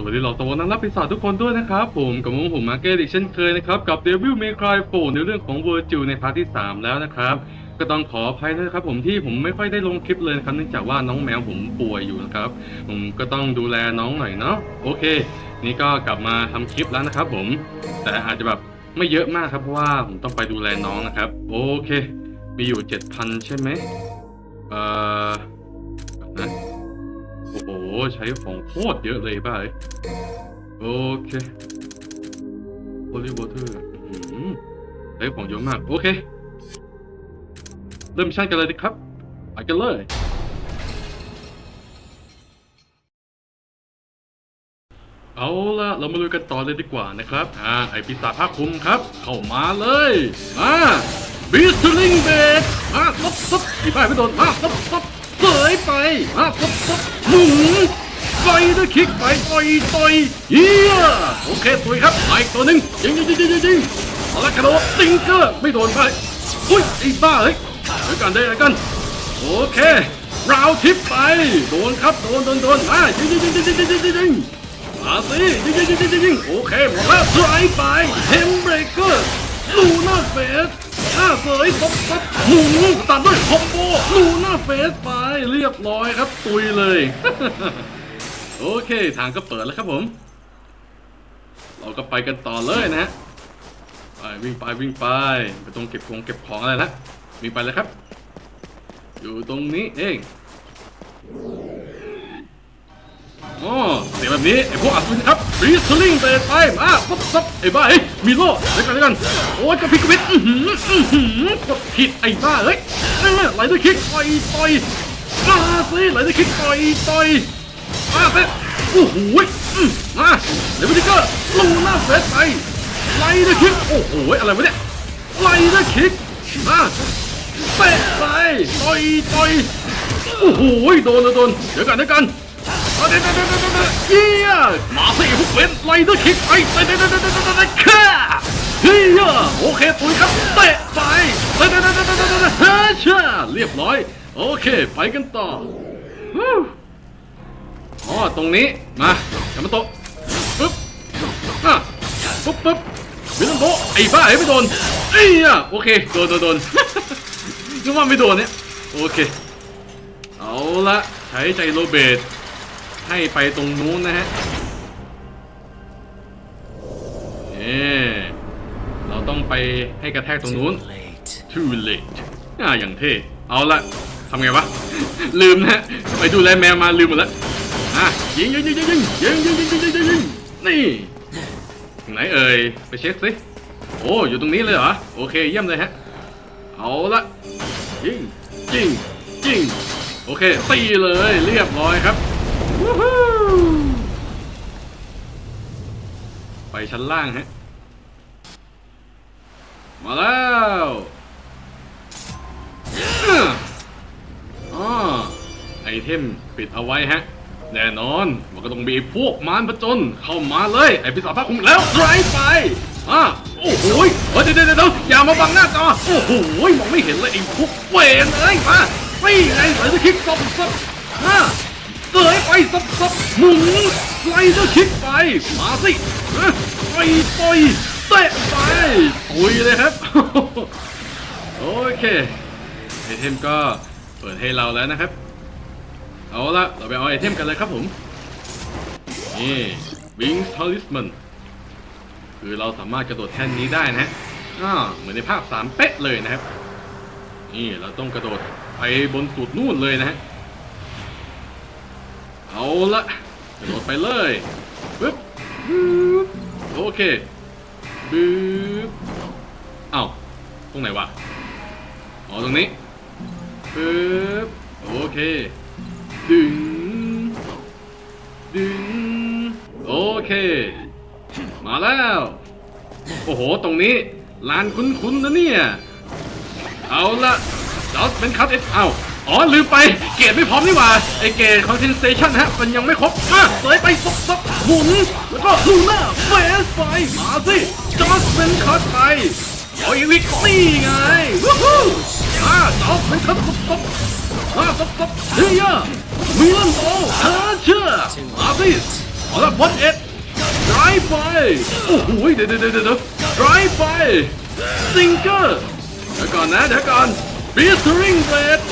สวัสดีเหล่าสวรรค์นักปีศาจทุกคนด้วยนะครับ ผมกับผมผมมาร์เก็ตอีกเช่นเคยนะครับ กับ Devil May Cry 4ในเรื่องของ Virgil ในพาร์ทที่ 3 แล้วนะครับ ก็ต้องขออภัยนะครับผมที่ผมไม่ค่อยได้ลงคลิปเลยนะครับเนื่องจากว่าน้องแมวผมป่วยอยู่นะครับ ผมก็ต้องดูแลน้องหน่อยเนาะโอเค นี่ก็กลับมาทำคลิปแล้วนะครับผมแต่อาจจะแบบไม่เยอะมากครับเพราะว่าผมต้องไปดูแลน้องนะครับ โอเค มีอยู่ 7,000 ใช่ไหมเอ่อ ใช้ของโคตรเยอะเลยป่ะเอ้ยโอเค Holy Water อื้อหือใช้ของเยอะมาก โอเค เริ่มชั่นกันเลยดีครับไปกันเลยเอาละเรามาลุยกันต่อเลยดีกว่านะครับ อ่า ไอปีศาจภาคคุมครับ เข้ามาเลยอ่าบิสลิงเบดอ่าซับซับอีบ้าไม่โดนอ่าซับซับ เสยไปฮะปุ๊บปุ๊บหมุนไปด้วยคิกไปต่อยต่อยเฮียโอเคสวยครับไปอีกตัวหนึ่งยิงยิงยิงยิงยิงเอาละกระโดดติงเกอร์ไม่โดนไปอุ้ยไอ้บ้าเฮ้ยเดี๋ยกันได้กันโอเคราวทิปไป โดนครับโดนโดนโดนอะยิงยิงยิงยิงยิงยิงยิงมาสิยิงยิงยิงยิงยิงโอเคหมดแล้วสไลด์ไปเฮมเบรกเกอร์ลูน่าเฟส ห้าเสยซับซับหมุนตัดด้วยคอมโบลูน่าเฟสไปเรียบร้อยครับตุยเลย โอเคทางก็เปิดแล้วครับผม เราก็ไปกันต่อเลยนะฮะไปวิ่งไปวิ่งไปไปตรงเก็บของเก็บของอะไรนะวิ่งไปเลยครับ อยู่ตรงนี้เอง อ๋อเสียงแบบนี้ไอ้พวกอัศวินครับรีสลิงเตะไปมาซับซับไอ้บ้าเอ้ยมีโล่เดี๋ยวกันเดี๋ยวกันโอ้ยกระพริบกระพริบอื้อหืออื้อหือกดผิดไอ้บ้าเอ้ยไหลด้วยคิกต่อยต่อยมาสิไหลด้วยคิกต่อยต่อยมาสิโอ้โหอื้อมาเดี๋ยววินิเกอร์ลูหน้าเฟสไปไหลด้วยคิกโอ้โหอะไรวะเนี่ยไหลด้วยคิกมาเตะไปต่อยต่อยโอ้โหโดนโดนโดนเดี๋ยวกันเดี๋ยวกัน เอาเดี๋ยวเดี๋ยวเดี๋ยวเดี๋ยวเดี๋ยวเฮียมาสิพวกเวนไลเดอร์คิกไปเตะเตะเตะเตะเตะเตะเตะค่ะเฮียโอเคปุ๋ยครับเตะไปเตะเตะเตะเตะเตะเตะเตะเฮ้ยช่าเรียบร้อย โอเค ไปกันต่อฮู้อ๋อตรงนี้มาอย่ามาโตปึ๊บอะปึ๊บปึ๊บวิลโบไอ้บ้าไอ้ไม่โดนไอ้ยโอเคโดนโดนโดนนึกว่าไม่โดนเนี่ยโอเคเอาละใช้ใจโรเบต ให้ไปตรงนู้นนะฮะนี่เราต้องไปให้กระแทกตรงนู้น late. too late อ่าอย่างเท่เอาละทำไงวะ ลืมนะฮะไปดูแลแมวมาลืมหมดแล้วอะยิงยิงยิงยิงยิงยิงยิงยิงยิงยิงยิงยิงนี่ถึงไหนเอ่ยไปเช็คสิโอ้อยู่ตรงนี้เลยเหรอโอเคเยี่ยมเลยฮะเอาละยิงยิงยิงโอเคตีเลยเรียบร้อยครับวู้ฮู้ ไปชั้นล่างฮะ มาแล้วอื้ออ๋อไอเทมปิดเอาไว้ฮะ แน่นอน มันก็ต้องมีพวกมารผจญเข้ามาเลย ไอพิศาจภาคคุมแล้วไรไปอะโอ้โหยเฮ้ยเดี๋ยวเดี๋ยวอย่ามาบังหน้าจอโอ้โหยมองไม่เห็นเลยไอ้พวกเวนเอ้ยมาไม่ไงไหลจะคิกซับซับอะ เสยไปซับซับหมุนไหลจะคิกไป มาสิอะไปต่อยเตะไปตุยเลยครับ โอเคไอเทมก็เปิดให้เราแล้วนะครับ เอาละเราไปเอาไอเทมกันเลยครับผม นี่ Wings Talisman คือเราสามารถกระโดดแท่นนี้ได้นะฮะอ่าเหมือนในภาคสามเป๊ะเลยนะครับ นี่เราต้องกระโดดไปบนสุดนู่นเลยนะฮะ เอาละกระโดดไปเลยปึ๊บปึ๊บโอเคปึ๊บเอ้าตรงไหนวะอ๋อตรงนี้ปึ๊บโอเคดึงดึงโอเค มาแล้ว โอ้โหตรงนี้ลานคุ้นๆนะเนี่ย เอาละจอสเป็นคัตเอ็ดเอา อ๋อลืมไปเกรดไม่พร้อมนี่หว่าไอเกรดคอนเทนเซชันฮะมันยังไม่ครบมาเสยไปซบซบหมุนแล้วก็ลูน่าเฟสไปมาสิจอสเป็นคัตไปเอาอีกวิกนี่ไงวู้ฮู้อ่าจอสเป็นคัตซับซบมาซบซบเฮียมิลันโตเธอเชื่อมาสิเอาละพอดเอ็ด drive ไปโอ้โหเดี๋ยวเดี๋ยวเดี๋ยวเดี๋ยว drive ไป sinker เดี๋ยวก่อนนะเดี๋ยวก่อน blistering blade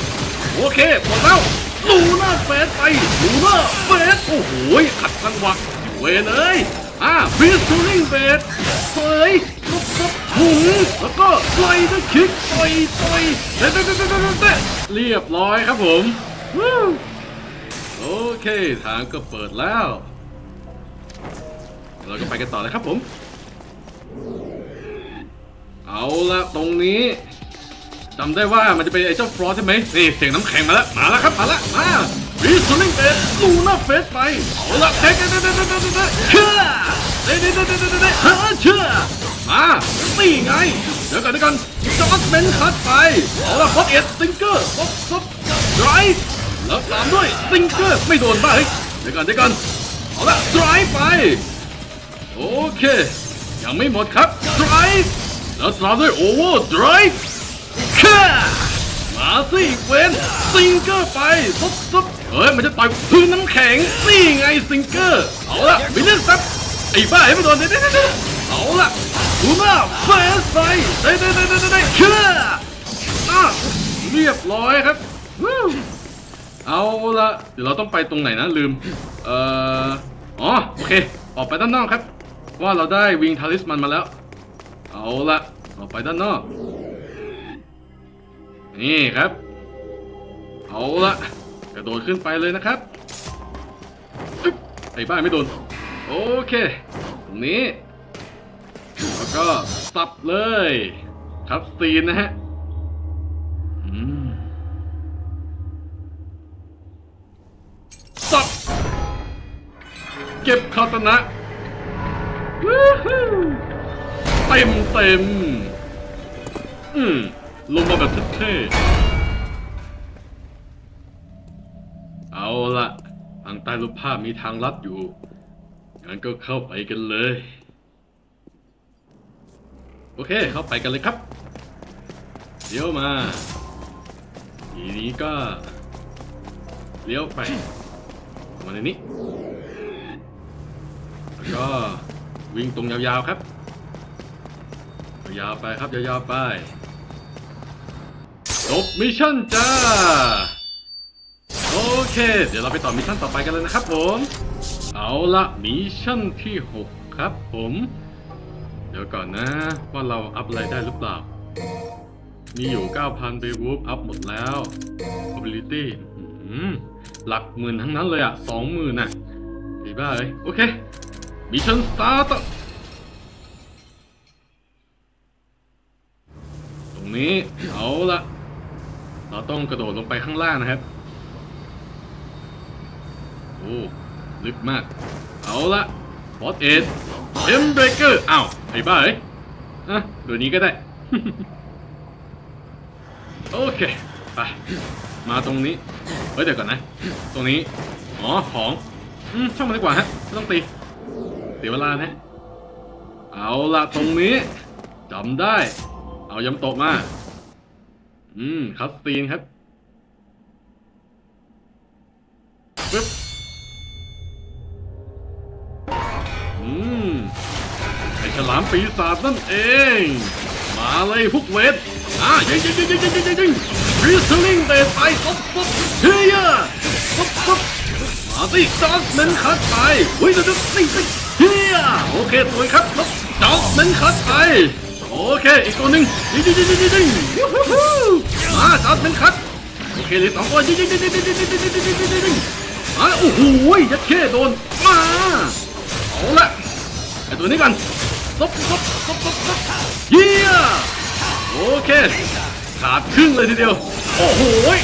โอเคหมดแล้วลูน่าเฟสไปลูน่าเฟสโอ้โหขัดจังหวะเวยเลยอ่า blistering blade เฮ้ยลบลบหมุนแล้วก็ไล่ด้วยคิกต่อยต่อยเด้เด้เด้เด้เด้เด้เรียบร้อยครับผมโอเคทางก็เปิดแล้ว เราก็ไปกันต่อเลยครับผม เอาละตรงนี้ จำได้ว่ามันจะเป็นไอ้เจ้าฟรอสใช่ไหมนี่เสียงน้ำแข็งมาแล้ว มาแล้วครับ มาแล้ว มารีสลิงเฟสลูน่าเฟสไปเอาละเด็ดเด็ดเด็ดเด็ดเด็ดเด็ดเด็ดเชื่อเด็ดเด็ดเด็ดเด็ดเด็ดเฮ้อเชื่อมานี่ไง เดี๋ยวกันเดี๋ยวกันจอร์ดเบนคัดไปเอาละฟอสเอ็ดซิงเกอร์ฟอสฟอสไดรฟ์แล้วตามด้วยซิงเกอร์ไม่โดนบ้าเฮ้ยเดี๋ยวกันเดี๋ยวกันเอาละไดรฟ์ไป โอเค ยังไม่หมดครับ drive แล้วตามด้วย overdrive ค่ะมาสิเวนซิงเกอร์ไปซุบซุบเฮ้ยมันจะต่อยพื้นน้ำแข็งนี่ไงซิงเกอร์เอาละบิลเลนซับไอ้บ้าให้มันโดนเด้เด้เด้เอาละดูหน้าเฟสไปเด้เด้เด้เด้เด้ค่ะอะเรียบร้อยครับเอาละเดี๋ยวเราต้องไปตรงไหนนะลืมเอ่ออ๋อโอเค ออกไปด้านนอกครับ ว่าเราได้วิงทาริสมันมาแล้ว เอาละออกไปด้านนอก นี่ครับ เอาละกระโดดขึ้นไปเลยนะครับไอ้บ้าไม่โดน โอเค ตรงนี้ แล้วก็สับเลยคัดซีนนะฮะสับ เก็บคาตนะเต็มเต็มอืม ลงมาแบบเท่ๆเอาละทางใต้รูปภาพมีทางลัดอยู่งั้นก็เข้าไปกันเลย โอเค เข้าไปกันเลยครับเดี๋ยวมา ทีนี้ก็ เลี้ยวไป มาในนี้ แล้วก็วิ่งตรงยาวๆครับ ยาวไปครับ ยาวๆไป จบมิชชั่นจ้า โอเค เดี๋ยวเราไปต่อมิชชั่นต่อไปกันเลยนะครับผม เอาละมิชชั่นที่ 6 ครับผม เดี๋ยวก่อนนะ ว่าเราอัพอะไรได้หรือเปล่า มีอยู่ 9,000 b e w o o f อัพหมดแล้ว ability หลักหมื่นทั้งนั้นเลยอะสองหมื่นน่ะดีบ้าเลย โอเคมิชชั่นสตาร์ท ต้องกระโดดลงไปข้างล่างนะครับ โอ้ลึกมาก เอาละบอสเอ็ดเอ็มเบรกเกอร์อ้าวไอ้บ้าเอ้ยอะตัวนี้ก็ได้ โอเค ไป มาตรงนี้ เฮ้ยเดี๋ยวก่อนนะ ตรงนี้ อ๋อ ของอืมช่างมันดีกว่าฮะไม่ต้องตีเสียเวลานะ เอาละตรงนี้จำได้ เอายำโตะมา อืมคัสซีนครับปึ๊บอืมไอฉลามปีศาจนั่นเอง มาเลยพวกเวทอ่ายิงยิงยิงยิงยิงยิงยิงรีสลิงเตะไปปุ๊บปุ๊บเฮียปุ๊บปุ๊บมาสิจ็อกเมนคัสไปเฮ้ยเดี๋ยวนี่เฮียโอเคสวยครับจ็อกเมนคัสไป โอเค อีกตัวหนึ่งยิงยิงยิงยิงยิงยิงยูฮูฮูมาจอร์จเมนคัดโอเคเหลยสองตัวยิงยิงยิงยิงยิงยิงยิงยิงยิงยิงยิงยิงมาโอ้โหยัดเข้โดนมาเอาละไอตัวนี้กันซบซบซบซบซบเฮียโอเคขาดครึ่งเลยทีเดียวโอ้โหย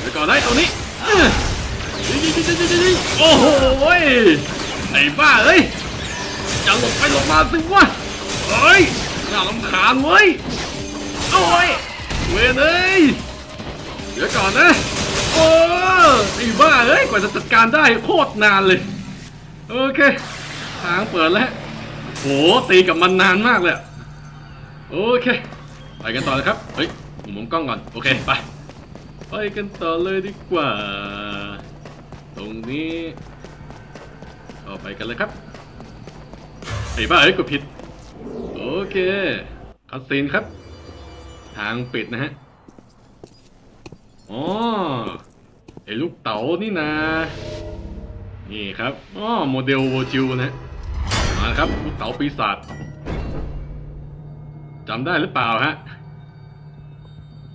เดี๋ยวก่อนได้ตัวนี้เอ้ยยิงยิงยิงยิงยิงยิงโอ้โหยไอ้บ้าเอ้ยจะหลบไปหลบมาสิวะเฮ้ย น่าลำคาญเว้ยโอ้ยเวยเอ้ยเดี๋ยวก่อนนะโอ้ไอ้บ้าเอ้ยกว่าจะจัดการได้โคตรนานเลย โอเคทางเปิดแล้วโหตีกับมันนานมากเลยโอเค ไปกันต่อเลยครับ เฮ้ยผมมุมกล้องก่อน โอเค ไป ไปกันต่อเลยดีกว่า ตรงนี้โต่อไปกันเลยครับไอ้บ้าเอ้ยกดผิด โอเคคัสซีนครับ ทางปิดนะฮะอ๋อไอ้ลูกเต๋านี่นานี่ครับอ๋อโมเดลโวจิวนะมาครับลูกเต๋าปีศาจจำได้หรือเปล่าฮะ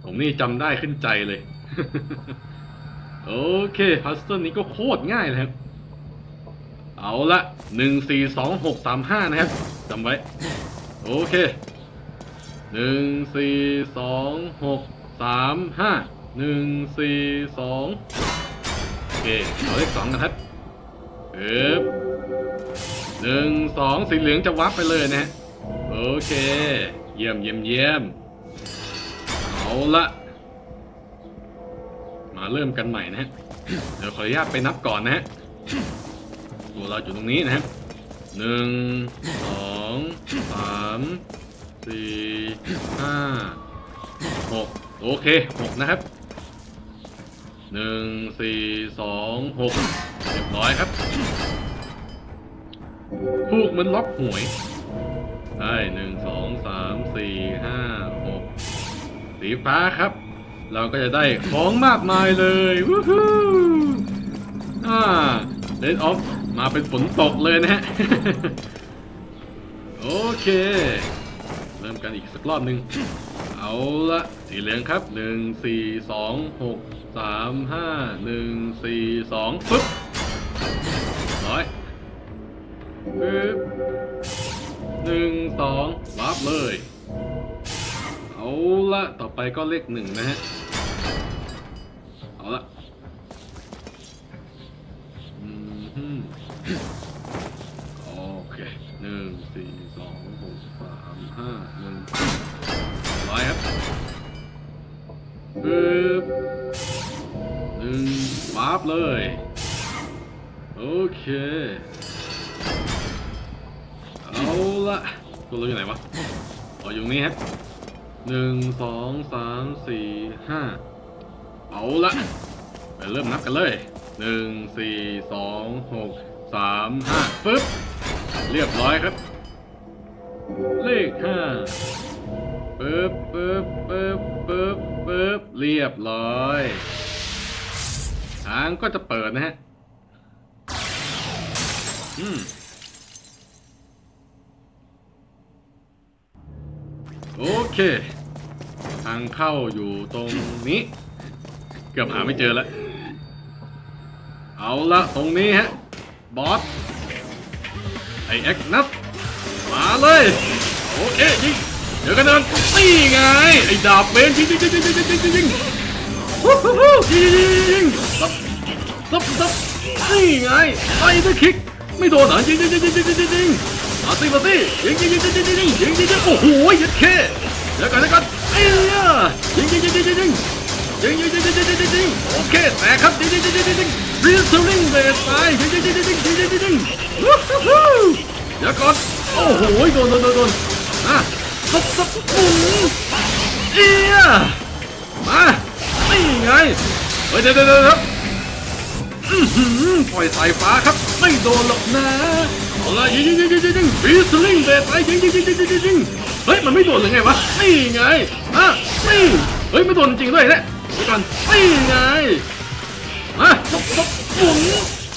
ผมนี่จำได้ขึ้นใจเลย โอเคพัซเซิลนี้ก็โคตรง่ายเลยครับ เอาละหนึ่งสี่สองหกสามห้านะครับ จำไว้ โอเคหนึ่งสี่สองหกสามห้าหนึ่งสี่สองโอเคเอาเลขสองกันครับเอ๊บหนึ่งสองสีเหลืองจะวับไปเลยนะฮะโอเค เยี่ยมเยี่ยมเยี่ยมเอาละมาเริ่มกันใหม่นะฮะเดี๋ยวขออนุญาตไปนับก่อนนะฮะตัวเราอยู่ตรงนี้นะครับหนึ่งสอง สามสี่ห้าหกโอเคหกนะครับหนึ่งสี่สองหกเรียบร้อยครับผูกเหมือนล็อกหวยได้หนึ่งสองสามสี่ห้าหกสีฟ้าครับ เราก็จะได้ของมากมายเลยวู้ฮู้อ่าเลนออฟมาเป็นฝนตกเลยนะฮะ โอเค เริ่มกันอีกสักรอบหนึ่งเอาละสีเหลืองครับหนึ่งสี่สองหกสามห้าหนึ่งสี่สองปึ๊บร้อยปึ๊บหนึ่งสองรับเลย เอาละต่อไปก็เลขหนึ่งนะฮะ เอาละอืมโอเคหนึ่งสี่ ห้าหนึ่งร้อยครับปึ๊บหนึ่งวาร์ปเลย โอเค เอาละตัวเราอยู่ไหนวะอ๋ออยู่ตรงนี้ครับหนึ่งสองสามสี่ห้าเอาละไปเริ่มนับกันเลยหนึ่งสี่สองหกสามห้าปึ๊บ เรียบร้อยครับ เลขห้าปึ๊บปึ๊บปึ๊บปึ๊บปึ๊บเรียบร้อยทางก็จะเปิดนะฮะ อืม โอเค ทางเข้าอยู่ตรงนี้ เกือบหาไม่เจอแล้ว เอาละตรงนี้ฮะ บอส ไอเอ็กนัท มาเลย โอเคยิงเดี๋ยวกันเดินนี่ไง ไอดาบเบนยิงยิงยิงยิงยิงยิงยิงยิงฮู้ฮู้ฮู้ยิงยิงยิงยิงซับซับซับนี่ไงไอเดอร์คิก ไม่โดนเหรอยิงยิงยิงยิงยิงยิงยิงยิงมาสิมาสิยิงยิงยิงยิงยิงยิงยิงยิงยิงยิงโอ้โหยัดเคเดี๋ยวกันเดี๋ยวกันเอ้ยยิงยิงยิงยิงยิงยิงยิงยิงยิงยิงยิงยิงยิงยิงโอเคแตกครับยิงยิงยิงยิงยิงยิงรีสลิงเบสไปยิงยิงยิงยิงยิงยิงยิงยิงยิงวู้ฮู้ฮู้เดี๋ยวก่อน โอ้โหโดนโดนโดนโดนอะซับซับหมุนเอียมานี่ไงเฮ้ยเดี๋ยวเดี๋ยวครับอื้อหือปล่อยสายฟ้าครับ ไม่โดนหรอกนะเอาละยิงยิงยิงยิงยิงยิงรีสลิงเบสไปยิงยิงยิงยิงยิงยิงยิงเฮ้ยมันไม่โดนเลยไงวะนี่ไงอะนี่เฮ้ยไม่โดนจริงด้วยเนี่ยเดี๋ยก่อนนี่ไงมาตบตบหมุน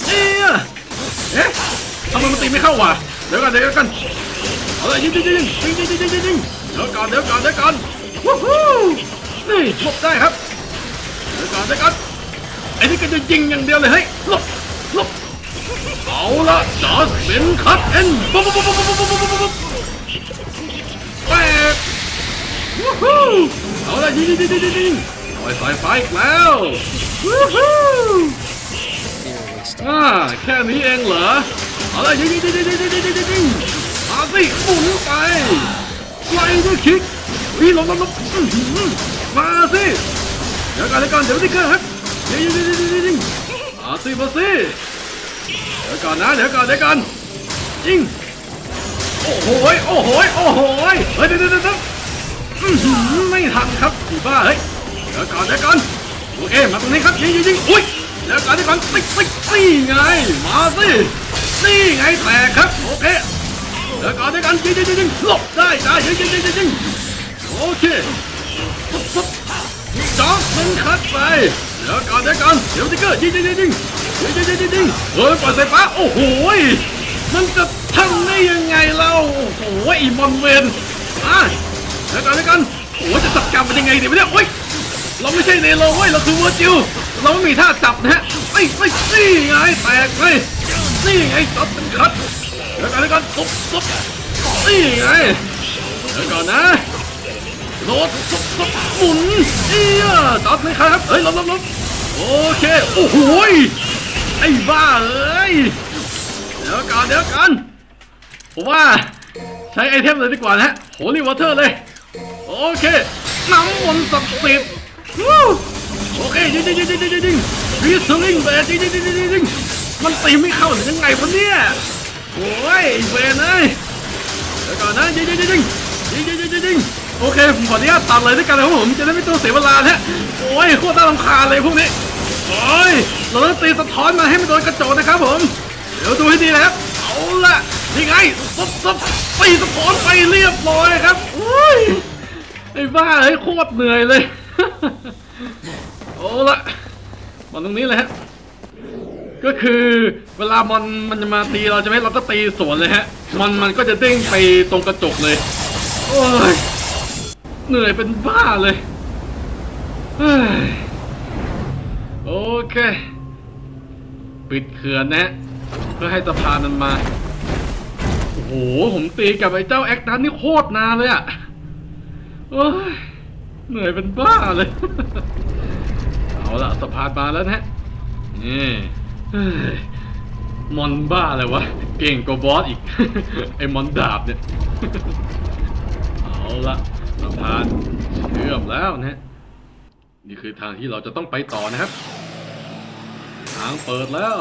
เอ๊ะเอ๊ะทำไมมันตีไม่เข้าวะ เดี๋ยวก่อนเดี๋ยวก่อนเอาเลยยิงยิงยิงยิงยิงยิงยิงยิงยิงเดี๋ยวก่อนเดี๋ยวก่อนเดี๋ยวก่อนวู้ฮู้นี่หลบได้ครับเดี๋ยวก่อนเดี๋ยวก่อนไอ้นี่ก็จะยิงอย่างเดียวเลยเฮ้ยหลบหลบเอาละจอสเป็นคัตเอ็นปุ๊บปุ๊บปุ๊บปุ๊บปุ๊บปุ๊บปุ๊บปุ๊บแปดวู้ฮู้เอาละยิงยิงยิงยิงยิงปล่อยสายไฟอีกแล้ววู้ฮู้อ่าแค่นี้เองเหรอ เอาละยิงยิงยิงยิงยิงยิงยิงยิงยิงมาสิหมุนไปไล่ด้วยคิกวิ่งลงลงลงหือมาสิเดี๋ยวก่อนเดี๋ยวก่อนเดี๋ยวนี่เกิดครับยิงยิงยิงยิงยิงยิงมาสิมาสิเดี๋ยวก่อนนะเดี๋ยวก่อนเดี๋ยวก่อนยิงโอ้โหโอ้โหโอ้โหเฮ้ยเดี๋ยวเดี๋ยวเดี๋ยวไม่ทันครับอีบ้าเฮ้ยเดี๋ยวก่อนเดี๋ยวก่อนโอเคมาตรงนี้ครับยิงยิงยิงอุ้ยเดี๋ยวก่อนเดี๋ยวก่อนติ๊กติ๊กนี่ไงมาสิ นี่ไงแตกครับ โอเคเดี๋ยวก่อนเดี๋ยวกันยิงยิงยิงยิงหลบได้ได้ยิงยิงยิงยิงยิงโอเคปุ๊บปุ๊บจอกมันคัดไปเดี๋ยวก่อนเดี๋ยวก่อนเดี๋ยวติ๊กเกอร์ยิงยิงยิงยิงยิงยิงยิงยิงยิงเฮ้ยปล่อยสายฟ้าโอ้โหมันจะทำได้ยังไงเล่าโอ้โหไอีมอนเวนอะเดี๋ยวก่อนเดี๋ยวก่อนโอ้จะจัดการมันยังไงเดี๋ยวเนี่ยโอ้ยเราไม่ใช่เนโรเว้ยเราคือเวอร์จิวเราไม่มีท่าจับนะฮะไม่ไม่นี่ไงแตกเลย นี่ไงจับเป็นคัดเดี๋ยวก่อนเดี๋ยวก่อนตุ๊บตุ๊บนี่ไงเดี๋ยวก่อนนะโดดตุ๊บตุ๊บหมุนเอี้ยจับเลยครับเฮ้ยลบลบลบโอเคโอ้โหยไอ้บ้าเอ้ยเดี๋ยวก่อนเดี๋ยวก่อนผมว่าใช้ไอเทมเลยดีกว่านะฮะโหนี่วอเตอร์เลยโอเคน้ำมนต์ศักดิ์สิทธิ์โอเคยิงยิงยิงยิงยิงยิงรีสลิงเบสยิงยิงยิงยิงยิงยิง มันตีไม่เข้าหรือยังไงวะเนี่ยโอ้ยเวนเอ้ยเดี๋ยวก่อนนะยิงยิงยิงยิงยิงยิงยิงยิงยิงโอเคผมขออนุญาตตัดเลยด้วยกันนะครับผมจะได้ไม่ต้องเสียเวลานะฮะโอ้ยโคตรน่ารำคาญเลยพวกนี้โอ้ยเราต้องตีสะท้อนมาให้มันโดนกระจกนะครับผมเดี๋ยวดูให้ดีนะครับเอาละยังไงซับซับตีสะท้อนไปเรียบร้อยครับโอ้ยไอ้บ้าเฮ้ยโคตรเหนื่อยเลย โอ้ละมาตรงนี้เลยฮะ ก็คือเวลามันมันจะมาตีเราใช่ไหมเราก็ตีสวนเลยฮะมันมันก็จะเด้งไปตรงกระจกเลย โอ้ยเหนื่อยเป็นบ้าเลยโอเค ปิดเขื่อนนะเพื่อให้สะพานมันมา โอ้โห ผมตีกับไอ้เจ้าแอคนั้นนี่โคตรนานเลยอะโอ้ยเหนื่อยเป็นบ้าเลย เอาละสะพานมาแล้วนะฮะนี่ มอนบ้าเลยวะ เก่งกว่าบอสอีก ไอ้มอนดาบเนี่ย เอาละสะพานเชื่อมแล้วนะฮะ นี่คือทางที่เราจะต้องไปต่อนะครับ ทางเปิดแล้ว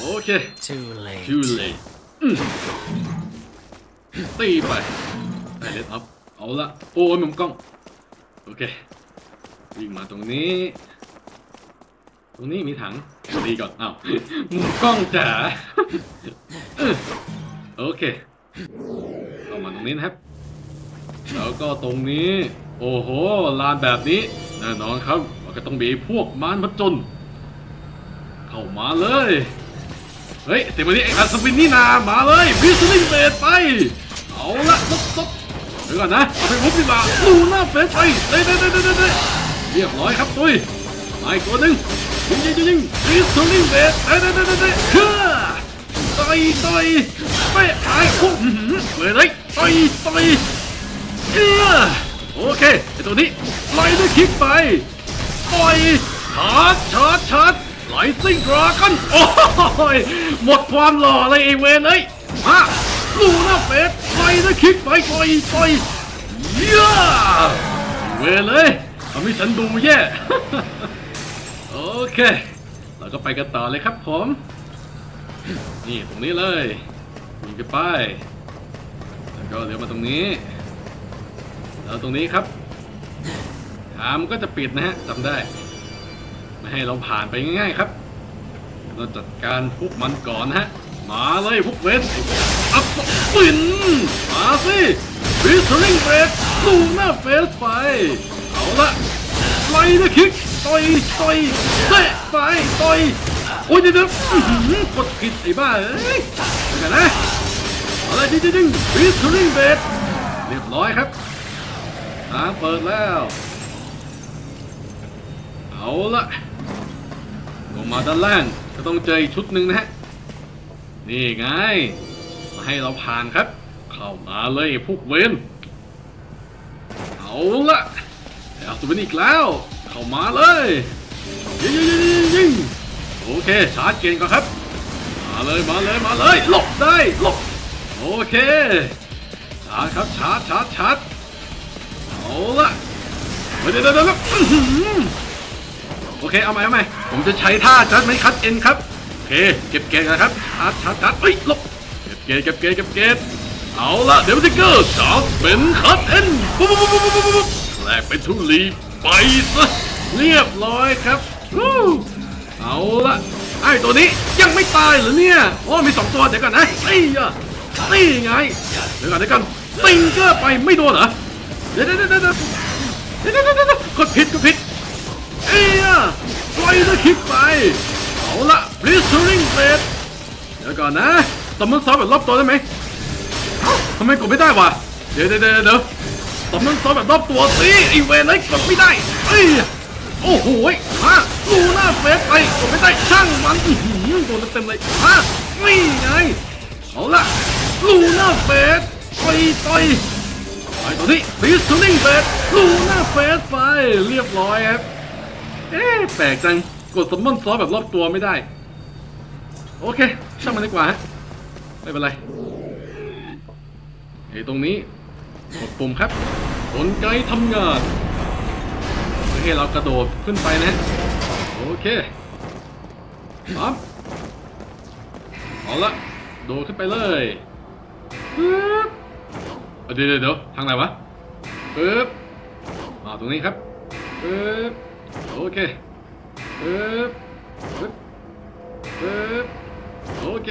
โอเค Too late. too late อืมตีไปได้เลสอัพเอาละ โอ้ยมุมกล้อง โอเค วิ่งมาตรงนี้ ตรงนี้มีถังตีก่อนอ้าวมุมกล้องจ๋าโอเคเข้ามาตรงนี้นะครับ แล้วก็ตรงนี้ โอ้โหลานแบบนี้แน่นอนครับมันก็ต้องมีพวกมารพจน เข้ามาเลย เฮ้ยเสียงวันนี้ไอ้อัศวินนี่นามาเลยพิสลิงเบสไป เอาละซบซบเดี๋ยวก่อนนะเอาไปวุบดีกว่าลูหน่าเฟสไปเด้เด้เด้เด้เด้เรียบร้อยครับตุ้ยมาอีกตัวหนึ่ง ยิงยิงยิงยิงพิสลิงเบสเด้เด้เด้เด้เด้เชื่อต่อยต่อยไปไอ้โอ้เว้ยเลยต่อยต่อยเชื่อโอเคไอ้ตัวนี้ไล่ด้วยคิกไปต่อยชาร์จชาร์จชาร์จไลซิงดราก้อนโอ้ยหมดความหล่อเลยไอเวนเอ้ยมาลูน่าเฟสไปนะคิกไปไปไปเย้าเวนเลยทำให้ฉันดูแย่ เค เราก็ไปกันต่อเลยครับผม นี่ตรงนี้เลยยิงกันไป แล้วก็เลี้ยวมาตรงนี้ แล้วตรงนี้ครับทางมันก็จะปิดนะฮะจำได้ ไม่ให้เราผ่านไปง่ายๆครับ เราจัดการพวกมันก่อนนะฮะ มาเลยพวกเวสอัพปินมาสิวิสลิงเรดลูหน้าเฟสไป เอาละ ไล่นะคิกต่อยต่อยเตะไปต่อยโอ้ยเดี๋ยวกดผิดไอ้บ้าเอ้ยเดี๋ยวกันะอาละจริงๆวิสลิงเรดเรียบร้อยครับทางเปิดแล้ว เอาละลงมาด้านล่างก็ต้องเจออีกชุดหนึ่งนะฮะ นี่ไง มาให้เราผ่านครับ เข้ามาเลยพวกเวนเอาละ อาตัวเป็นอีกแล้ว เข้ามาเลยยิงยิงยิงยิงโอเคชาร์จเก่งก่อนครับ มาเลยมาเลยมาเลยหลบได้หลบโอเคชาร์จครับชาร์จชาร์จชาร์จเอาละเดี๋ยวเดี๋ยวเดี๋ยวโอเคเอาใหมเอาใหมผมจะใช้ท่าจัดไม่คัดเอ็นครับโอเคเก็บเกณฑ์นะครับชัดชัดชัดเอ้ยหลบเก็บเกณฑ์เก็บเกณฑ์เก็บเกณฑ์เอาละเดี๋ยวทิกเกอร์จเป็นคัดเอ็นปุ๊บปุ๊บปุ๊บปุ๊บปุ๊บปุ๊บ แลกไปทุลีไปซะเรียบร้อยครับเอาละไอ้ตัวนี้ยังไม่ตายหรือเนี่ยโอ้มีสองตัวเดี๋ยวกันนะนี่อะนี่ไงเดี๋ยวกันเดี๋ยวกันติงเกอร์ไปไม่โดนเหรอเดี๋ยวเดี๋ยวเดี๋ยวเดี๋ยวเดี๋ยวเดี๋ยวกดผิดกดผิดเอ้ยปล่อยตะคิดไปเอาละบริสซิลิงเบดเดี๋ยวก่อนนะสมมติซ้อมแบบรอบตัวได้ไหมทำไมกดไม่ได้วะเดี๋ยวเดี๋ยวเดี๋ยว สมมติซ้อมแบบรอบตัวสิไอเวนไอ้กดไม่ได้เอ้ยโอ้โหยมาลูน่าเฟสไปผมไม่ได้ช่างมันอื้อหือโดนเต็มเลยมานี่ไงเอาละลูน่าเฟสไปต่อยไปตัวนี้บีสทูนิ่งเฟสลูน่าเฟสไปเรียบร้อยครับเอ๊ะแปลกจังกดสมมอนซอสแบบรอบตัวไม่ได้ โอเค ช่างมันดีกว่าฮะไม่เป็นไรไอ้ตรงนี้ กดปุ่มครับกลไกทำงานโอเคเรากระโดดขึ้นไปนะโอเคปั๊บเอาละโดดขึ้นไปเลยปึ๊บเดี๋ยวเดี๋ยวเดี๋ยวทางไหนวะปึ๊บมาตรงนี้ครับปึ๊บโอเคปึ๊บปึ๊บปึ๊บโอเค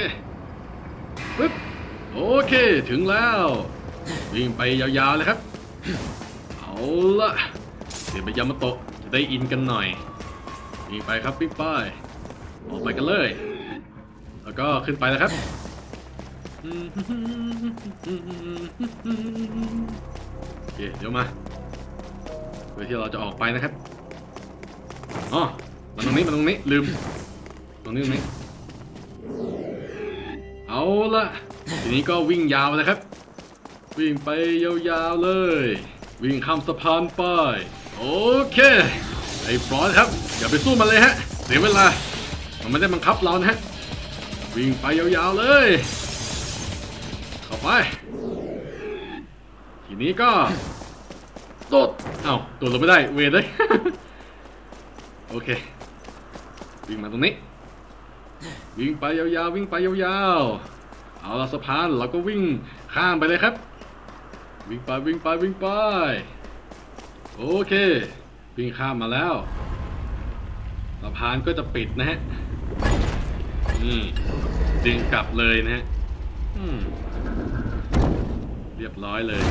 ปึ๊บโอเค ถึงแล้ว วิ่งไปยาวๆเลยครับ เอาละเดี๋ยวไปยามาโตะจะได้อินกันหน่อยวิ่งไปครับวิ่งไปออกไปกันเลย แล้วก็ขึ้นไปแล้วครับโอเคเดี๋ยวมาเพื่อที่เราจะออกไปนะครับอ๋อมาตรงนี้มาตรงนี้ลืม ตรงนี้ตรงนี้ เอาละทีนี้ก็วิ่งยาวเลยครับ วิ่งไปยาวๆเลย วิ่งข้ามสะพานไป โอเค ไอ้ฟรอนครับ อย่าไปสู้มันเลยฮะ เสียเวลา มันไม่ได้บังคับเรานะฮะ วิ่งไปยาวๆเลย เข้าไป ทีนี้ก็โดดเอ้าโดดลงไม่ได้ เวรเลย โอเค วิ่งมาตรงนี้ วิ่งไปยาวๆ วิ่งไปยาวๆ เอาละสะพานเราก็วิ่งข้ามไปเลยครับ วิ่งไปวิ่งไปวิ่งไป โอเค วิ่งข้ามมาแล้วสะพานก็จะปิดนะฮะอืมดึงกลับเลยนะฮะอืมเรียบร้อยเลย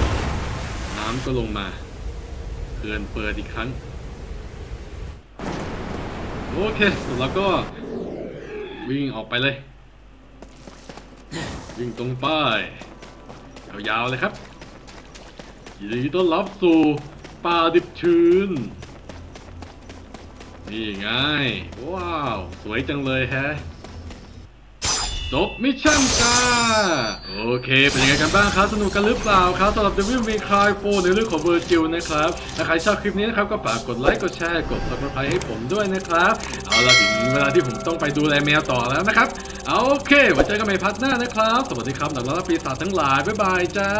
น้ำก็ลงมาเขื่อนเปิดอีกครั้ง โอเคแล้วก็ วิ่งออกไปเลย วิ่งตรงป้ายยาวๆเลยครับ ยินดีต้อนรับสู่ป่าดิบชื้น นี่ไง ว้าว สวยจังเลยแฮะ จบมิชชั่นจ้า โอเค เป็นยังไงกันบ้างครับ สนุกกันหรือเปล่าครับสำหรับ Devil May Cry 4ในเรื่องของเวอร์จิลนะครับ ถ้าใครชอบคลิปนี้นะครับ ก็ฝากกดไลค์ กดแชร์ กด subscribe ให้ผมด้วยนะครับ เอาละถึงเวลาที่ผมต้องไปดูแลแมวต่อแล้วนะครับโอเค ไว้เจอกันใหม่พัดหน้านะครับ สวัสดีครับหนักล้าปีศาจทั้งหลาย บ๊ายบายจ้า